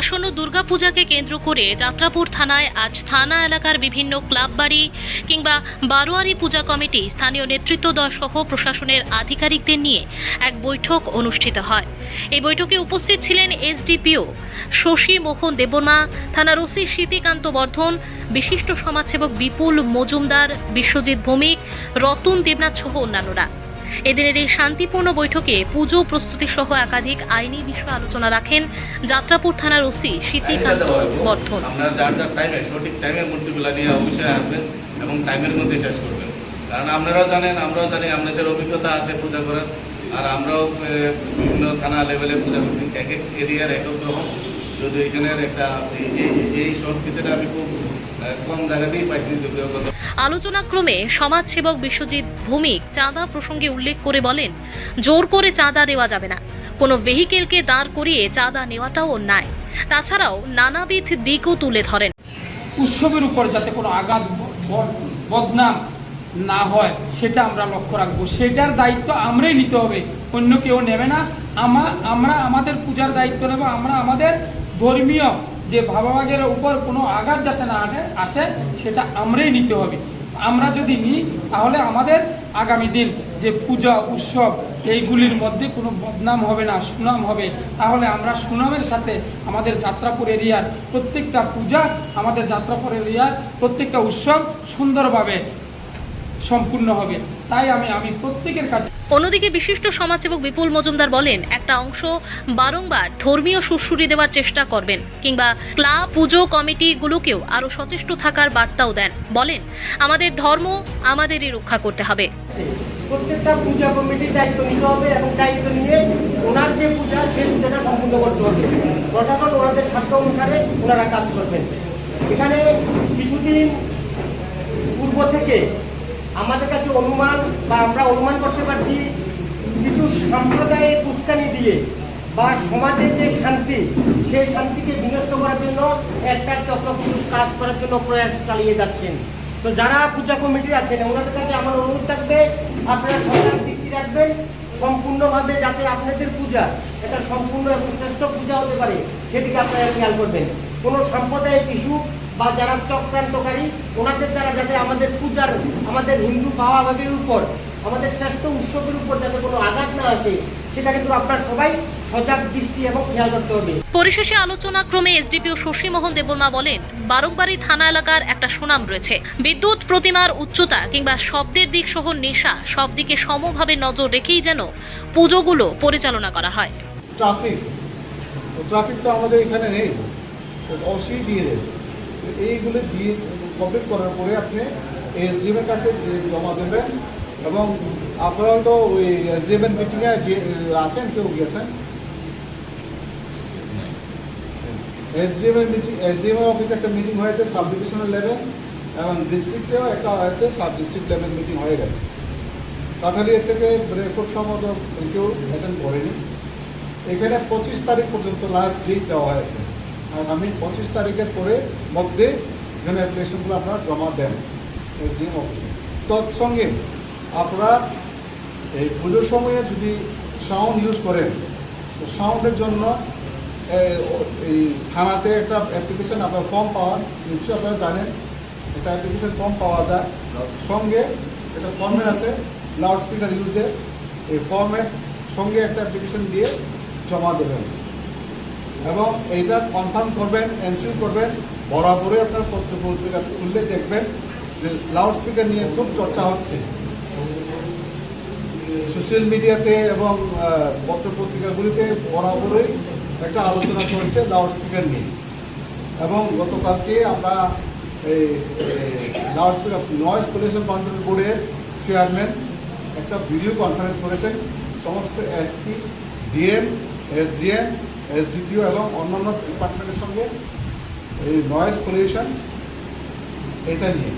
আসন্ন দুর্গাপূজাকে কেন্দ্র করে যাত্রাপুর থানায় আজ থানা এলাকার বিভিন্ন ক্লাব বাড়ি কিংবা বারোয়ারি পূজা কমিটি স্থানীয় নেতৃত্ব সহ প্রশাসনের আধিকারিকদের নিয়ে এক বৈঠক অনুষ্ঠিত হয়। এই বৈঠকে উপস্থিত ছিলেন এসডিপিও শশী মোহন দেবনা থানার ওসি স্মৃতিকান্ত বর্ধন, বিশিষ্ট সমাজসেবক বিপুল মজুমদার, বিশ্বজিৎ ভৌমিক, রতন দেবনাথ সহ অন্যান্যরা। এদিনের এই শান্তিপূর্ণ বৈঠকে পুজো প্রস্তুতি সহ একাধিক আইনি বিষয়ে আলোচনা রাখেন যাত্রাপুর থানার ওসি স্মৃতিকান্ত বর্ধন। আপনারা যার যার টাইমে সঠিক টাইমের মূর্তিগুলো নিয়ে অবশ্যই আসবেন এবং টাইমের মধ্যে শেষ করবেন। কারণ আপনারাও জানেন আমরাও জানি আপনাদের অভিজ্ঞতা আছে পূজা করার। আর আমরাও বিভিন্ন থানা লেভেলে পূজা করছি। এক এক এরিয়ার এক এক রকম। যদি এখানের একটা এই সংস্কৃতিটা আমি খুব আলোচনাক্রমে সমাজসেবক বিশ্বজিৎ ভৌমিক চাঁদা প্রসঙ্গে উল্লেখ করে বলেন, জোর করে চাঁদা নেওয়া যাবে না। কোনো ভেহিকেলকে দাঁড় করিয়ে চাঁদা নেওয়াটাও অন্যায়। তাছাড়াও নানাবিধ দিকও তুলে ধরেন। উৎসবের উপর যাতে কোনো আঘাত বদনাম না হয়, সেটা আমরা লক্ষ্য রাখব। সেটার দায়িত্ব আমরাই নিতে হবে। অন্য কেউ নেবে না। আমরা আমাদের পূজার দায়িত্ব নেব। আমরা আমাদের ধর্মীয় যে ভাবাভাগের উপর কোনো আঘাত যাতে না আসে, সেটা আমরাই নিতে হবে। আমরা যদি নিই, তাহলে আমাদের আগামী দিন যে পূজা, উৎসব, এইগুলির মধ্যে কোনো বদনাম হবে না, সুনাম হবে, তাহলে আমরা সুনামের সাথে আমাদের যাত্রাপুর এরিয়ার প্রত্যেকটা পূজা, আমাদের যাত্রাপুর এরিয়ার প্রত্যেকটা উৎসব সুন্দরভাবে সম্পূর্ণ হবে। তাই আমি আমি প্রত্যেকের কাছে অন্যদিকে বিশিষ্ট সমাজসেবক বিপুল মজুমদার বলেন একটা অংশ বারংবার ধর্মীয় সুশ্রুতি দেওয়ার চেষ্টা করবেন কিংবা ক্লাব পুজো কমিটিগুলোকেও আরও সচেষ্ট থাকার বার্তাও দেন। বলেন আমাদের ধর্ম আমাদেরই রক্ষা করতে হবে। প্রত্যেকটা পূজা কমিটির দায়িত্ব নিতে হবে এবং দায়িত্ব নিয়ে ওনার যে পূজা সেই পূজাটা সম্পূর্ণ করতে হবে। প্রশাসন ওনাদের স্বার্থ অনুসারে ওনারা কাজ করবেন। এখানে কিছুদিন পূর্ব থেকে আমাদের কাছে অনুমান বা আমরা অনুমান করতে পারছি কিছু সাম্প্রদায়িক উস্কানি দিয়ে বা সমাজের যে শান্তি, সেই শান্তিকে বিনষ্ট করার জন্য একটা চক্র কিন্তু কাজ করার জন্য প্রয়াস চালিয়ে যাচ্ছেন। তো যারা পূজা কমিটি আছেন, ওনাদের কাছে আমার অনুরোধ থাকবে, আপনারা সরকার দৃষ্টি রাখবেন সম্পূর্ণভাবে যাতে আপনাদের পূজা, এটা সম্পূর্ণ এবং শ্রেষ্ঠ পূজা হতে পারে, সেদিকে আপনারা খেয়াল করবেন। কোনো সাম্প্রদায়িক ইস্যু বা যারা চক্রান্তকারী ওনাদের দ্বারা যাতে আমাদের পূজার আমাদের হিন্দু ভাবাভাগের উপর আমাদের শ্রেষ্ঠ উৎসবের উপর যাতে কোনো আঘাত না আসে সেটা কিন্তু আপনারা সবাই সজাগ দৃষ্টি এবং খেয়াল করতে হবে। পরিশেষে আলোচনা ক্রমে এসডিপিও শশী মোহন দেববর্মা বলেন বারংবারই থানা এলাকার একটা সুনাম রয়েছে। বিদ্যুৎ প্রতিমার উচ্চতা কিংবা শব্দের দিক সহ নেশা সব দিকে সমভাবে নজর রেখেই যেন পুজোগুলো পরিচালনা করা হয়। ট্রাফিক। ট্রাফিক তো আমাদের এখানে নেই অবশ্যই দিয়ে দেবে। এইগুলো দিয়ে কমপ্লিট করার পরে আপনি এসডিএম এর কাছে জমা দেবেন এবং আপনারাও তো ওই এসডিএম এর মিটিংয়ে আছেন, কেউ গিয়েছেন এসডিএম এর মিটিং এসডিএম এর অফিসে একটা মিটিং হয়েছে সাব ডিভিশনাল লেভেল এবং ডিস্ট্রিক্টেও একটা হয়েছে সাব ডিস্ট্রিক্ট লেভেল মিটিং হয়ে গেছে। কাঠালিয়ার থেকে রেকর্ড সম্মত কেউ অ্যাটেন্ড করেনি। এখানে পঁচিশ তারিখ পর্যন্ত লাস্ট ডেট দেওয়া হয়েছে। আর আমি পঁচিশ তারিখের পরে মধ্যে যেন অ্যাপ্লিকেশনগুলো আপনারা জমা দেন জিএম অফিসে তৎসঙ্গে আপনারা এই পুজোর সময়ে যদি সাউন্ড ইউজ করেন, তো সাউন্ডের জন্য এই থানাতে একটা অ্যাপ্লিকেশন আপনার ফর্ম পাওয়ার, নিশ্চয়ই আপনারা জানেন, একটা অ্যাপ্লিকেশন ফর্ম পাওয়া যায়। সঙ্গে একটা ফর্মের আছে লাউড স্পিকার ইউজে এই ফর্মের সঙ্গে একটা অ্যাপ্লিকেশন দিয়ে জমা দেবেন। এবং এইটা কনফার্ম করবেন এনসিওর করবেন বরাবরই আপনার পত্র পত্রিকা খুললে দেখবেন যে লাউড স্পিকার নিয়ে খুব চর্চা হচ্ছে। সোশ্যাল মিডিয়াতে এবং আহ, পত্র পত্রিকাগুলিতে বরাবরই একটা আলোচনা চলছে লাউড স্পিকার নিয়ে। এবং গতকালকে আমরা এই loud speaker noise pollution control বোর্ডের চেয়ারম্যান একটা ভিডিও কনফারেন্স করেছেন সমস্ত এসপি ডিএম এসডিএম এসডিপিও এবং অন্যান্য ডিপার্টমেন্টের সঙ্গে এই নয়েজ পলিউশন এটা নিয়ে।